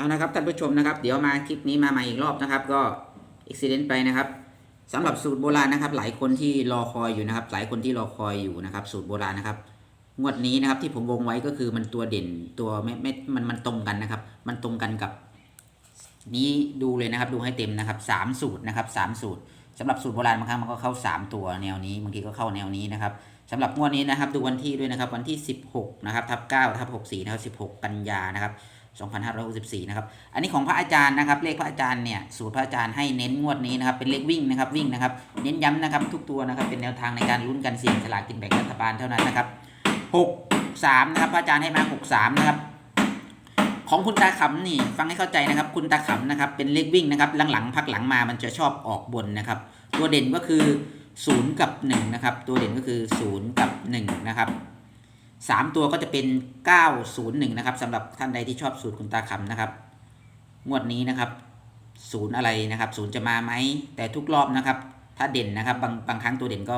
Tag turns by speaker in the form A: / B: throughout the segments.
A: เอานะครับท่านผู้ชมนะครับ เดี๋ยวมาคลิปนี้มาใหม่อีกรอบนะครับ ก็อุบิเหตุไปนะครับสำหรับสูตรโบราณนะครับ หลายคนที่รอคอยอยู่นะครับ หลายคนที่รอคอยอยู่นะครับ สูตรโบราณนะครับงวดนี้นะครับที่ผมวงไว้ก็คือมันตัวเด่นตัวไม่ไม่มันมันตรงกันนะครับ มันตรงกันกับ นี้ดูเลยนะครับ ดูให้เต็มนะครับสามสูตรนะครับสามสูตรสำหรับสูตรโบราณบางครั้งมันก็เข้า 3 ตัวแนวนี้บางทีก็เข้าแนวนี้นะครับสำหรับงวดนี้นะครับ ดูวันที่ด้วยนะครับ วันที่ 16นะครับทับ9ทับ64นะครับ16 กันยานะครับ 2564นะครับ อันนี้ของพระอาจารย์นะครับ เลขพระอาจารย์เนี่ยสูตรพระอาจารย์ให้เน้นงวดนี้นะครับ เป็นเลขวิ่งนะครับวิ่งนะครับ เน้นย้ำนะครับทุกตัวนะครับ เป็นแนวทางในการลุ้นกันเสี่ยงสลากกินแบ่งรัฐบาลเท่านั้นนะครับ 6 3 นะครับพระอาจารย์ให้มา6 3 นะครับ ของคุณตาขำนี่ฟังให้เข้าใจนะครับ คุณตาขำนะครับ เป็นเลขวิ่งนะครับ หลังๆพักหลังมามันจะชอบออกบนนะครับ ตัวเด่นก็คือ 0 กับ1นะครับ ตัวเด่นก็คือ 0 กับ1นะครับ สามตัวก็จะเป็น 901 นะครับสำหรับท่านใดที่ชอบสูตรคุณตาขำนะครับ งวดนี้นะครับศูนย์อะไรนะครับศูนย์จะมาไหมแต่ทุกรอบนะครับ ถ้าเด่นนะครับบางบางครั้งตัวเด่นก็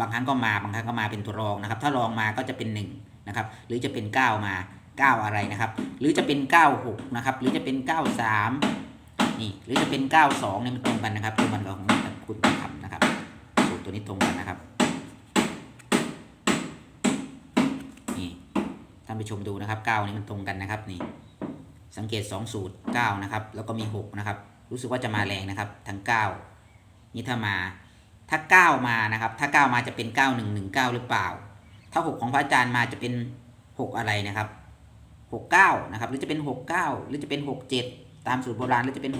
A: บางครั้งก็มาบางครั้งก็มาเป็นตัวรองนะครับ ถ้ารองมาก็จะเป็น1นะครับหรือจะเป็น 9 มา 9 อะไรนะครับ หรือจะเป็น 96 นะครับ หรือจะเป็น 93 นี่หรือจะเป็น 92เนี่ยมันตรงกันนะครับตรงกันกับของคุณตาคำนะครับสูตรตัวนี้ตรงกันนะครับ นี่ ท่านผู้ชมดูนะครับ9นี่มันตรงกันนะครับนี่สังเกต 2 สูตร9นะครับแล้วก็มี6นะครับรู้สึกว่าจะมาแรงนะครับ ทั้ง 9 นี่ถ้ามา ถ้า 9 มานะครับ ถ้า 9 มาจะเป็น 9119 หรือเปล่า ถ้า 6 ของพระอาจารย์มาจะเป็น 6 อะไรนะครับ 69 นะครับ หรือจะเป็น 69 หรือจะเป็น 67 ตามสูตรโบราณหรือจะเป็น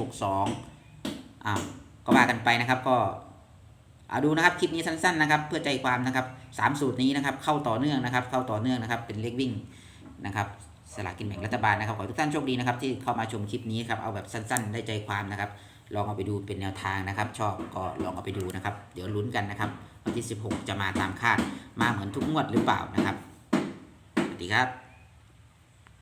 A: 62อ้าวก็ว่ากันไปนะครับก็ เอาดูนะครับคลิปนี้สั้นๆนะครับเพื่อใจความนะครับสามสูตรนี้นะครับเข้าต่อเนื่องนะครับ เข้าต่อเนื่องนะครับ เป็นเลขวิ่งนะครับสลากกินแบ่งรัฐบาลนะครับขอทุกท่านโชคดีนะครับที่เข้ามาชมคลิปนี้ครับเอาแบบสั้นๆ ได้ใจความนะครับ ลองเอาไปดูเป็นแนวทางนะครับ ชอบก็ลองเอาไปดูนะครับ เดี๋ยวลุ้นกันนะครับวันที่ 16 จะมาตามคาดมาเหมือนทุกงวดหรือเปล่านะครับสวัสดีครับ